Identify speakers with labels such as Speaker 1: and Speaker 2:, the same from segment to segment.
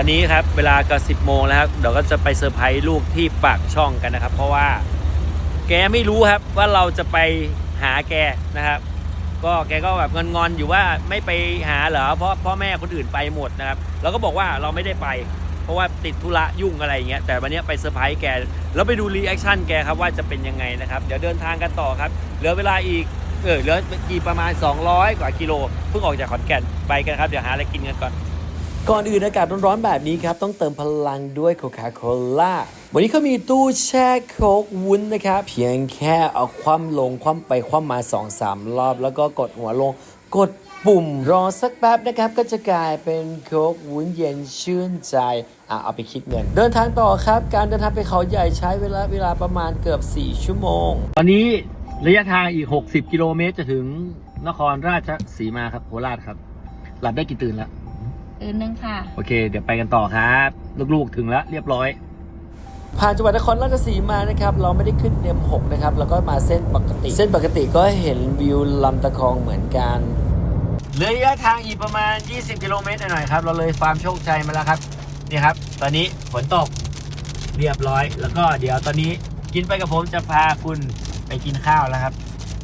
Speaker 1: อนนี้ครับเวลาก็สิบโมงแล้วครับเดี๋ยวก็จะไปเซอร์ไพรส์ลูกที่ปากช่องกันนะครับ เพราะว่าแกไม่รู้ครับว่าเราจะไปหาแกนะครับ ก็แกก็แบบงอนๆอยู่ว่าไม่ไปหาเหรอเพราะพ่อแม่คนอื่นไปหมดนะครับเราก็บอกว่าเราไม่ได้ไป เพราะว่าติดธุระยุ่งอะไรอย่างเงี้ยแต่วันนี้ไปเซอร์ไพรส์แกแล้วไปดูรีแอคชั่นแกครับว่าจะเป็นยังไงนะครับเดี๋ยวเดินทางกันต่อครับเหลือเวลาอีกเออเหลือกี่ประมาณ 200 กว่ากิโลเพิ่งออกจากขอนแก่นไปกันครับเดี๋ยวหาอะไรกินกันก่อน ก่อนอื่นอากาศร้อนๆแบบนี้ครับ ต้องเติมพลังด้วยโคคาโคล่าวันนี้เขามีตู้แช่โคกวุ้นนะครับ เพียงแค่เอาคว่ำลงคว่ำไปคว่ำมา 2-3 รอบ แล้วก็กดหัวลงกดปุ่มรอสักแป๊บนะครับ ก็จะกลายเป็นโคกวุ้นเย็นชื่นใจอะเอาไปคิดเงิน เดินทางต่อครับ การเดินทางไปเขาใหญ่ใช้เวลาเวลาประมาณเกือบ 4 ชั่วโมง ตอนนี้ระยะทางอีก 60 กิโลเมตรจะถึงนครราชสีมาครับโคราชครับ หลับได้กี่ตื่นแล้ว
Speaker 2: ตื่นหนึ่งค่ะ
Speaker 1: โอเค เดี๋ยวไปกันต่อครับ ลูกๆถึงแล้วเรียบร้อย ผ่านจังหวัดนครราชสีมานะครับ เราไม่ได้ขึ้นเนม6นะครับ แล้วก็มาเส้นปกติ เส้นปกติก็เห็นวิวลำตะคองเหมือนกันระยะทางอีกประมาณ 20 กิโลเมตรหน่อยๆครับ เราเลยฟาร์มโชคชัยมาแล้วครับ นี่ครับ ตอนนี้ฝนตกเรียบร้อย แล้วก็เดี๋ยวตอนนี้กินไปกับผมจะพาคุณไปกินข้าวแล้วครับ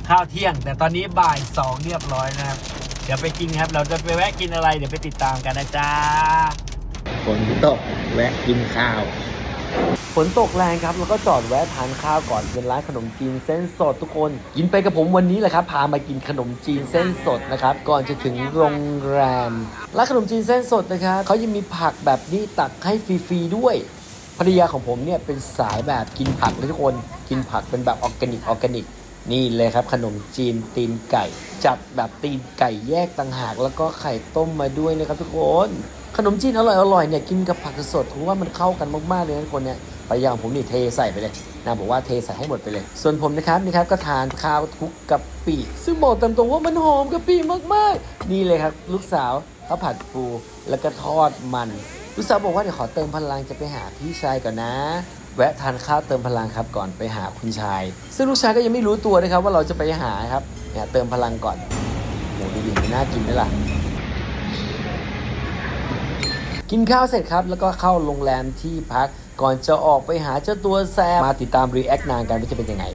Speaker 1: ข้าวเที่ยง แต่ตอนนี้บ่ายสองเรียบร้อยนะครับ เดี๋ยวไปกินครับ เราจะไปแวะกินอะไร เดี๋ยวไปติดตามกันนะจ๊ะฝนตกแวะกินข้าวฝนตกแรงครับ แล้วก็จอดแวะทานข้าวก่อนเป็นร้านขนมจีนเส้นสดทุกคน กินไปกับผมวันนี้แหละครับ พามากินขนมจีนเส้นสดนะครับ ก่อนจะถึงโรงแรมร้านขนมจีนเส้นสดนะครับเขายังมีผักแบบนี้ตักให้ฟรีๆด้วยภรรยาของผมเนี่ยเป็นสายแบบกินผักเลยทุกคน กินผักเป็นแบบออร์แกนิกออร์แกนิก นี่เลยครับขนมจีนตีนไก่ จัดแบบตีนไก่แยกต่างหาก แล้วก็ไข่ต้มมาด้วยนะครับทุกคน ขนมจีนอร่อยอร่อยเนี่ยกินกับผักสดผมว่ามันเข้ากันมากๆเลยนะทุกคนเนี่ยภรรยางผมนี่เทใส่ไปเลยนางบอกว่าเทใส่ให้หมดไปเลย ส่วนผมนะครับนี่ครับก็ทานข้าวคุกกะปิซึ่งบอกตามตรงว่ามันหอมกะปิมากๆ นี่เลยครับ ลูกสาวข้าวผัดปูแล้วก็ทอดมัน ลูกสาวบอกว่าเดี๋ยวขอเติมพลังจะไปหาพี่ชายก่อนนะ แวะทานข้าวเติมพลังครับก่อนไปหาคุณชาย ซึ่งลูกชายก็ยังไม่รู้ตัวนะครับว่าเราจะไปหาครับเนี่ยเติมพลังก่อนโหดูดิไม่น่ากินไหมล่ะกินข้าวเสร็จครับ แล้วก็เข้าโรงแรมที่พักก่อนจะออกไปหาเจ้าตัวแซมมาติดตามรีแอคนางกันว่าจะเป็นยังไง